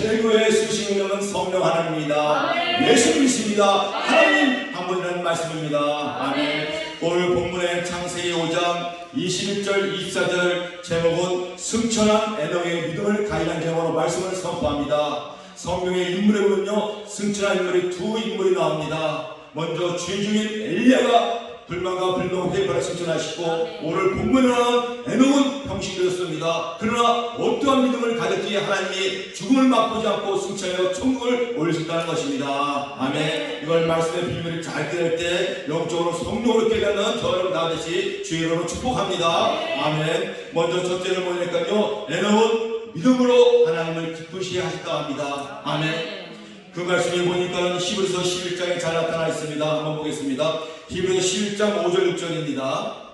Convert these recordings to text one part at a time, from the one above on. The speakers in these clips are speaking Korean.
최고의 수신 능력은 성령 하나님입니다. 예수 믿습니다. 하나님 한 분이라는 말씀입니다. 아멘. 오늘 본문의 창세기 5장 21절 24절 제목은 승천한 에녹의 믿음을 가이한 제목으로 말씀을 선포합니다. 성경의 인물에 보면요 승천한 인물이 두 인물이 나옵니다. 먼저 죄중인 엘리야가 불만과 불명의 바라 승천하시고 오늘 본문에 나온 에녹은 형식되었습니다. 그러나 어떠한 믿음을 가졌기에 하나님이 죽음을 맛보지 않고 승천하여 천국을 올리셨다는 것입니다. 아멘. 이걸 말씀의 비밀을 잘 깨달을 때 영적으로 성령으로 깨닫는 저 여러분 나듯이 주의로 축복합니다. 아멘. 먼저 첫째를 보니까요 에녹은 믿음으로 하나님을 기쁘시게 하셨다 합니다. 아멘. 그 말씀을 보니까 히브리서 11장에 잘 나타나 있습니다. 한번 보겠습니다. 히브리서 11장 5절 6절입니다.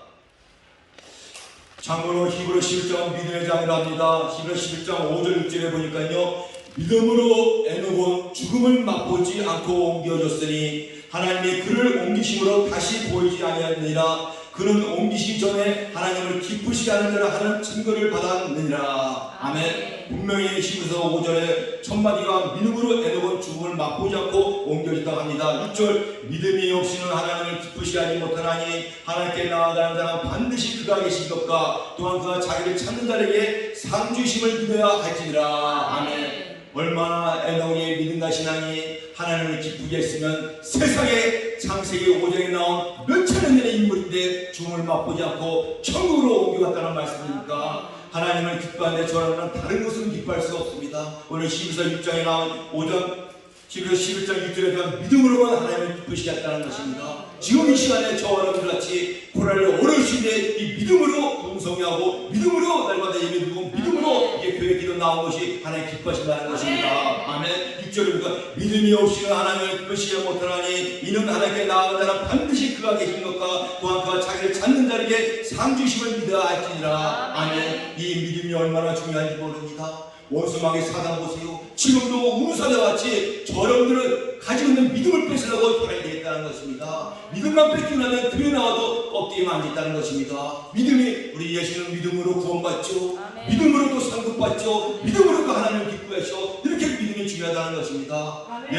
참고로 히브리 11장은 믿음의 장이라 합니다. 히브리 11장 5절 6절에 보니까요. 믿음으로 에녹은 죽음을 맛보지 않고 옮겨졌으니 하나님이 그를 옮기심으로 다시 보이지 아니하느니라 그는 옮기시기 전에 하나님을 기쁘시게 하는 자라 하는 증거를 받았느니라 아멘 분명히 히브리서 5절에 첫 마디가 믿음으로 에녹은 죽음을 맛보지 않고 옮겨졌다 합니다. 6절 믿음이 없이는 하나님을 기쁘시게 하지 못하나니 하나님께 나아가는 자는 반드시 그가 계신 것과 또한 그가 자기를 찾는 자에게 상주심을 믿어야 할지니라. 아멘. 얼마나 에녹이 믿음 가시나니 하나님을 기쁘게 했으면 세상에 창세기 5장에 나온 몇 천년 전의 인물인데 죽음을 맛보지 않고 천국으로 옮겨갔다는 말씀이니까 하나님을 기뻐하는데 저라면 다른 것은 기뻐할 수가 없습니다. 오늘 12서 6장에 나온 5장 11서 11장 6절에 대한 믿음으로만 하나님을 기쁘시게 했다는 것입니다. 지금 이 시간에 저와 여러분들 같이 고난을 어려우신데 이 믿음으로 동성하고 믿음으로 날마다 예배 드리고 믿음으로 이게 교회 기도 나온 것이 하나님 기뻐하신다는 것입니다. 아멘. 6절에 보니까 믿음이 없이는 하나님을 기쁘시게 못하나니 이는 하나님께 나아간 자는 반드시 그가 계신 것과 또한 그가 자기를 찾는 자에게 상 주심을 믿어야 할지니라. 아멘. 이 믿음이 얼마나 중요한지 모릅니다. 원수막의 사단 보세요. 지금도 우사자와 같이 저러분들은 가지고 있는 믿음을 뺏으려고 되겠다는 것입니다. 믿음만 나면 교회 나와도 껍데기만 앉아있다는 것입니다. 믿음이 우리 예수는 믿음으로 구원받죠. 믿음으로 또 상급받죠. 믿음으로 또 하나님을 기쁘하셔. 이렇게 믿음이 중요하다는 것입니다.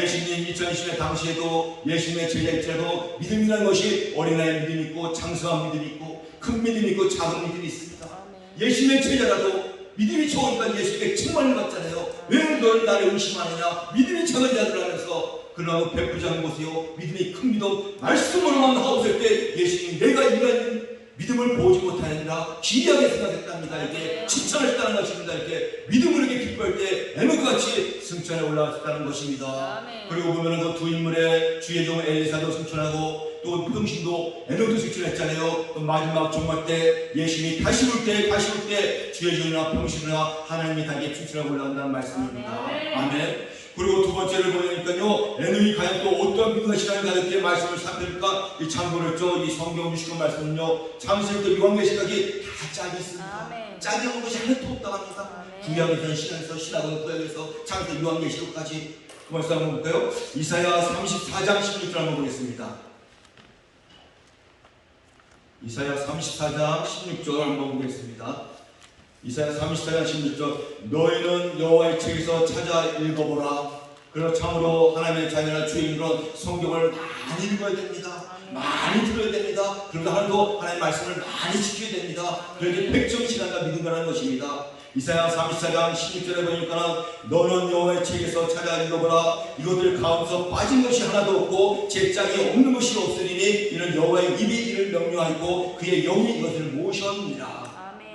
예수님 2010년 당시에도 예수님의 제자일지라도 믿음이라는 것이 어린아이 믿음이 있고 장성한 믿음이 있고 큰 믿음이 있고 작은 믿음이 있습니다. 예수님의 제자라도 믿음이 좋으니까 예수님께 충만을 받잖아요. 왜 너는 나를 의심하느냐? 믿음이 작은 자들 하면서 그러나 베푸지 않은 보세요. 믿음이 큰 믿음, 말씀으로만 하옵을 때 예수님 내가 인간 믿음을 보지 못하느라 기이하게 생각했답니다. 이렇게 칭찬했다는 것입니다. 이렇게 믿음으로 이렇게 기뻐할 때 에녹같이 승천에 올라왔다는 것입니다. 그리고 보면은 그 두 인물의 주의 종 엘리사도 승천하고 또 평신도 에녹도 승천했잖아요. 또 마지막 종말 때 예수님이 다시 올 때 다시 올 때 주의 종이나 평신이나 하나님이 다시 승천하고 올라간다는 말씀입니다. 아멘. 그리고 두 번째를 보니까요, 에녹이 과연 또 믿음의 시간을 가졌기에 말씀을 살펴니까 이 참고했죠. 이 성경 주시는 말씀은요, 창세부터 요한계시까지 다 짝이 있습니다. 아멘. 짝이 없는 것이 하나도 없다고 합니다. 아멘. 구약에서는 신약에서 신약은 구약에서 창세기 요한계시록까지 그 말씀 한번 볼까요? 이사야 34장 16절 한번 보겠습니다. 이사야 34장 16절 한번 보겠습니다. 이사야 34장 16절 너희는 여호와의 책에서 찾아 읽어보라. 그러나 참으로 하나님의 자녀나 주인으로 성경을 많이 읽어야 됩니다. 많이 들어야 됩니다. 그러다 하나도 하나님의 말씀을 많이 지켜야 됩니다. 그래야지 백정 신앙과 믿음이라는 것입니다. 이사야 34장 16절에 보니까 너는 여호와의 책에서 찾아 읽어보라 이것들 가운데서 빠진 것이 하나도 없고 제 짝이 없는 것이 없으리니 이는 여호와의 입이 이를 명료하고 그의 영이 이것을 모셨느니라.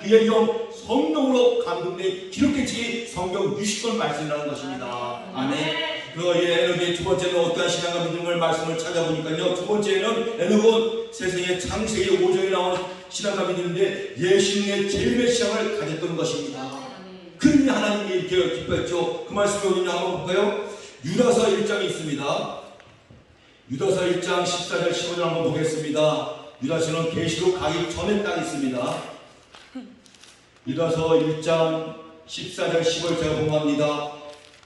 그의 영 성령으로 감동된 기록된 성경 60권 말씀이라는 것입니다 아멘 그의 에녹의 두 번째는 어떠한 신앙과 믿음을 말씀을 찾아보니까요 두 번째는 에녹은 세상의 창세기 5장에 나온 신앙과 믿음인데 예수님의 제일의 신앙을 가졌던 것입니다. 큰 하나님이 이렇게 기뻐했죠. 그 말씀이 어디냐 한번 볼까요? 유다서 1장이 있습니다. 유다서 1장 14절 15절 한번 보겠습니다. 유다서는 계시록 가기 전에 딱 있습니다. 유다서 1장 14절 15절 제가 공부합니다.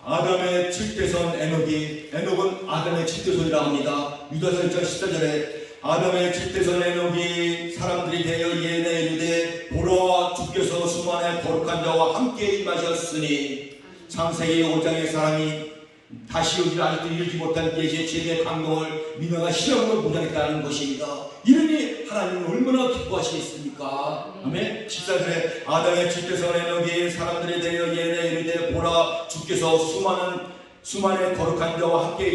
아담의 칠대선 에녹이 에녹은 아담의 칠대선이라 합니다. 유다서 1장 14절에 아담의 칠대선 에녹이 사람들이 되어 예내 이르되 보라 주께서 수만의 거룩한 자와 함께 임하셨으니 창세기 5장의 사람이 다시 오기를 아직도 이루지 못한 계시의 최대 감동을 민화가 실험으로 무장했다는 것입니다. 이러니 하나님은 얼마나 기뻐하시겠습니까? 아멘. 14절에 아담의 주께서 에너기의 사람들에 대하여 예내 이르되 보라 주께서 수많은 수많은 거룩한 자와 함께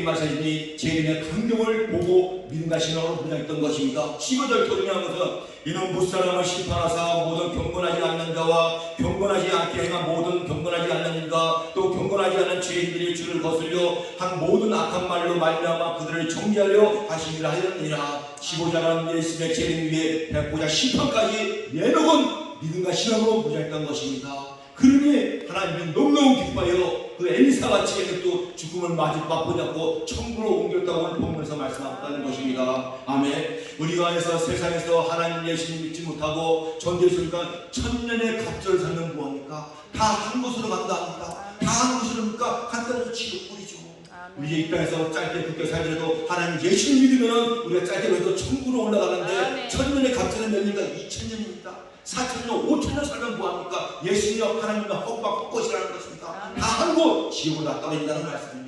제 이름의 강경을 보고 믿는가 신앙으로 분양했던 것입니다. 15절 토리하면서 이는 무사람을 심판하사 모든 경건하지 않는 자와 경건하지 않게 행한 모든 경건하지 않는 일과 또 경건하지 않은 죄인들이 주를 거슬려 한 모든 악한 말로 말미암아 그들을 정죄하려 하시기를 하였느니라 15장은 예수의 재림 위에 백보자 심판까지 예능은 믿음과 신앙으로 무장했던 것입니다. 그러니 하나님이 너무너무 기뻐요. 그 엘리사같이 또 죽음을 맞이 맛보지 않고 천국으로 옮겼다고 오늘 본문에서 말씀하셨다는 것입니다. 아멘. 우리가 해서 세상에서 하나님 예수님 믿지 못하고 전제했으니까 천년의 갑절을 사는 무엇입니까? 다 한 곳으로 간다 합니다. 다한 곳으로니까 간단히 지옥 뿌리죠. 우리 의 입장에서 짧게 굳게 살더라도 하나님 예수를 믿으면 우리가 짧게 해도 천국으로 올라가는데. 천년의 갑절은 몇 년이니까 2천년입니다. 4천년, 5천년 살면 뭐합니까? 예수님과 하나님과 헛박 헛것이라는 것입니다. 아멘. 다한곳 지옥으로 다 떨어진다는 말씀입니다.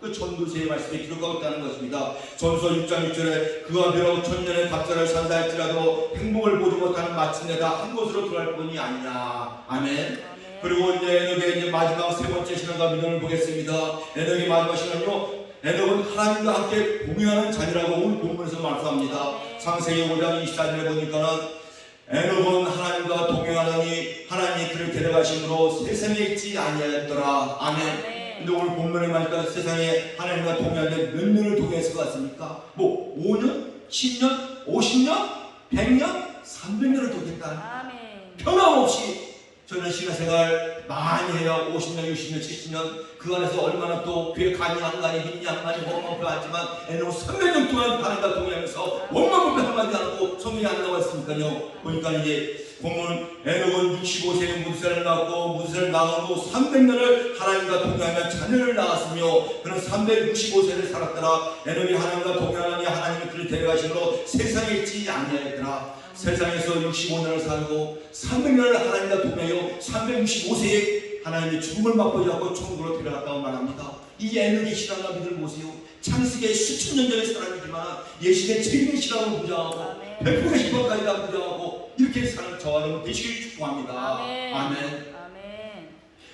그 전도서의 말씀에 기록하고 있다는 것입니다. 전서 6장 6절에 그와 비록 천년의 갑절을 산다 할지라도 행복을 보지 못하는 마침내 다한 곳으로 들어갈 뿐이 아니냐. 아멘. 그리고 이제 에녹의 이제 마지막 세 번째 신앙과 믿음을 보겠습니다. 에녹의 마지막 신앙은요. 에녹은 하나님과 함께 공유하는 자녀라고 오늘 본문에서 말씀합니다. 창세기 5장 24절에 보니까는 에녹은 하나님과 동행하더니 하나님이 그를 데려가심으로 세상에 있지 아니하였더라. 아멘. 근데 오늘 본문에 보니까 세상에 하나님과 동행하는데 몇 년을 동행했을 것 같습니까? 뭐 5년, 10년, 50년, 100년, 300년을 동행했다. 변함없이 저는 신앙생활 많이 해요. 50년, 60년, 70년. 그 안에서 얼마나 또 교회 간이 안 가니, 믿니 안 가니, 원망표 하지만 애는 300년 동안 하나님과 동행하면서 원망표 한마디 안 하고 성경이 안 나왔으니까요. 보니까 이제 보면 에녹은 65세에 무드세를 낳고 무드세를 낳은 후 300년을 하나님과 동행하며 자녀를 낳았으며 그는 365세를 살았더라 에녹이 하나님과 동행하니 하나님이 그를 데려가시므로 세상에 있지 아니하였더라 세상에서 65년을 살고 300년을 하나님과 동행하여 365세에 하나님의 죽음을 맛보지 않고 천국으로 데려갔다고 말합니다. 이 에녹의 신앙과 믿음을 보세요. 창세기의 수천 년 전의 사람이지만 예수의 제일의 신앙을 부정하고 백분의 희망까지 다 부정하고 이렇게 사는 저와 여러분 되시길 축복합니다. 아멘.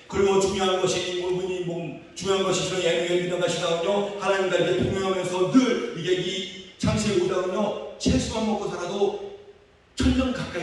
그리고 중요한 것이 물분이 몸 중요한 것이 저는 예능의 믿음과 신앙은요 하나님과 이렇게 동행하면서 늘 이게 이 창세기 5장은요 채소만 먹고 살아도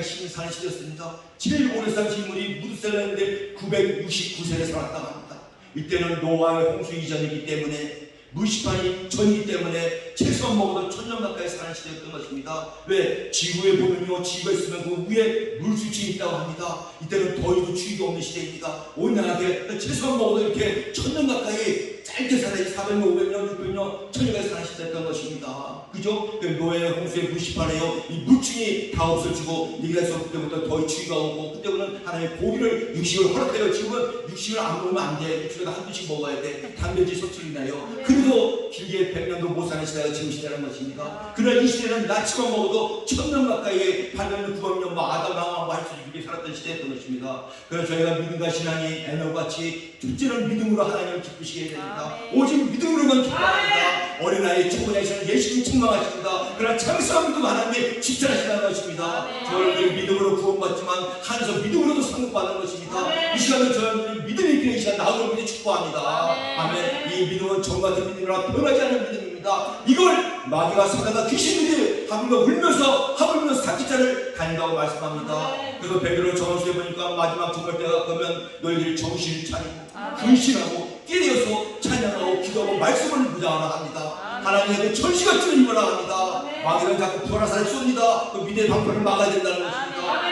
사는 시대였습니다. 제일 오래 산 인물이 무드셀라인데 969세를 살았다고 합니다. 이때는 노아의 홍수 이전이기 때문에 물시판이 전이기 때문에 채소만 먹어도 천년 가까이 사는 시대였던 것입니다. 왜? 지구에 보면요, 지구가 있으면 그 위에 물수층이 있다고 합니다. 이때는 더위도 추위도 없는 시대입니다. 온난하게 채소만 먹어도 이렇게 천년 가까이 짧게 400년, 500년, 600년, 천년까지 사는 시대였던 것입니다. 그죠? 그 노예의 홍수의 물시판에요, 이 물층이 다 없어지고 니가서 그때부터 더위 추위가 오고 그때부터는 하나님의 고기를 육식을 허락해요. 지금은 육식을 안 먹으면 안 돼. 일주일에 한 번씩 먹어야 돼. 단백질 소출이 나요. 그래도 길게 100년도 못 사는 시대가 지금 시대라는 것입니다. 그러나 이 시대는 나치만 먹어도 천년 가까이 800년, 900년 뭐 아담, 나와 말수 이렇게 살았던 시대였던 것입니다. 그래서 저희가 믿음과 신앙이 에너같이 둘째는 믿음으로 하나님을 기쁘시게 해야 됩니다. 오직 믿음으로만 기뻐합니다. 어린아이 초보자이시는 예수님 책망하십니다. 그러나 장사한 믿음 하나님이 집전하시다는 것입니다. 저희들이 믿음으로 구원받지만 한에서 믿음으로도 상급받는 것입니다. 이 시간에 저희들이 믿음이 이 시간 나오는 믿음 축복합니다. 아멘. 아멘. 이 믿음은 정 같은 믿음이라 변하지 않는 믿음 입니다. 이걸 마귀가 사다가 귀신들이 하물며 울면서 하물며 사기자를 다닌다고 말씀합니다. 그래서 베드로 전후에 보니까 마지막 죽을 때가 그러면 너희들이 정신을 차리고. 근신하고 끼리어서 찬양하고 기도하고 말씀을 무장하라 합니다. 하나님의 전시가 찌는 입어라 합니다. 아멘. 마귀는 자꾸 불화살을 쏩니다. 그 미래의 방편을 막아야 된다는 것입니다. 아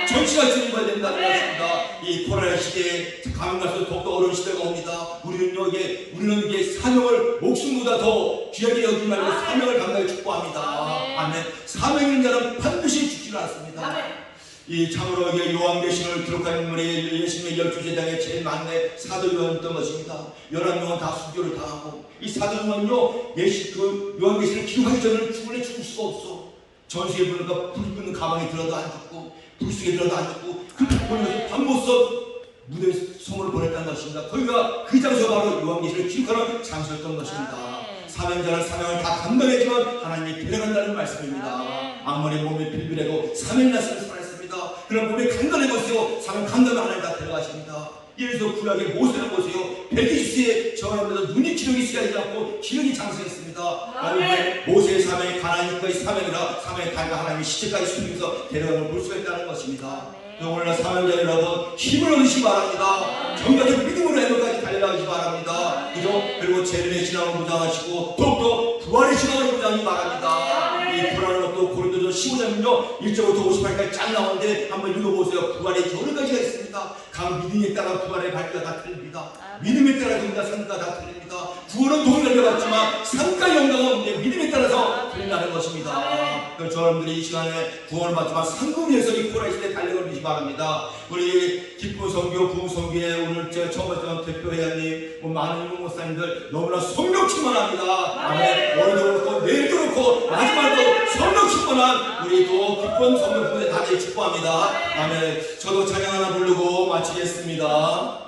찌는 입어야 된다는 아멘. 것입니다. 이 코로나 시대에 가면 갈수록 더욱더 어려운 시대가 옵니다. 우리는 여기에 우리는 이게 사명을 목숨보다 더 귀하게 여기지 말고 아멘. 사명을 감당해 축복합니다. 아멘. 아멘. 사명인 자는 반드시 죽지 않습니다. 이 참으로 요한계시를 기록한 인물이 예수님의 열두 제자에 제일 많네 사도 요한이었던 것입니다. 열한 명은 다 수교를 당하고 이 사도 요한요 예시 그 요한계시를 기록하기 전에는 죽을래 죽을 수가 없어. 전시에 보니까 불 끄는 가방에 들어도 안 죽고 불 속에 들어도 안 죽고 그렇게 보니까 밥못 써. 무대 소문을 보냈다는 것입니다. 거기가 그 장소가 바로 요한계시를 기록하는 장소였던 것입니다. 아멘. 사명자는 사명을 다 감당했지만 하나님이 데려간다는 말씀입니다. 아멘. 아무리 몸에 빌빌해도 3일 났으면 살아있습니다. 그런 몸에 간단해 보세요. 사명 감당을 하나님 다 데려가십니다. 예를 들어 구약의 모세를 보세요. 120세에 저하면서 눈이 기력이 쓰여지지 않고 기력이 장성했습니다. 그런데 모세의 사명이 가나안까지 사명이라 사명의 달과 하나님의 시체까지 숨기면서 데려가는 볼 수가 있다는 것입니다. 오늘날 사명자 여러분 힘을 얻으시기 바랍니다. 정같은 믿음으로 해놓까지 달려가시기 바랍니다. 그죠? 그리고 재림의 신앙을 무장하시고 더욱더 부활의 신앙을 무장하기 바랍니다. 15장은요 1절부터 58까지 쫙 나오는데 한번 읽어보세요. 부활의 여러 가지가 있습니다. 각 믿음에 따라 부활의 발표가 다 틀립니다. 믿음에 따라 우리가 산가 다 틀립니다. 구원은 동일하게 받지만 삶과 영광은 이제 믿음에 따라서 틀린다는 것입니다. 그래서 여러분들이 이 시간에 구원을 받지만 상금 위해서 이 코라이스 때 달려가시기 바랍니다. 우리 기쁜 성교, 부흥 성교회 오늘 제가 처음 봤던 대표회장님, 뭐 많은 일본 목사님들 너무나 성령 충만합니다. 아멘. 오늘도 그렇고 내일도 그렇고 마지막도 성령 충만한 우리 또 기쁜 성교 부흥회 다들 축복합니다. 아멘. 저도 찬양 하나 부르고 마치겠습니다.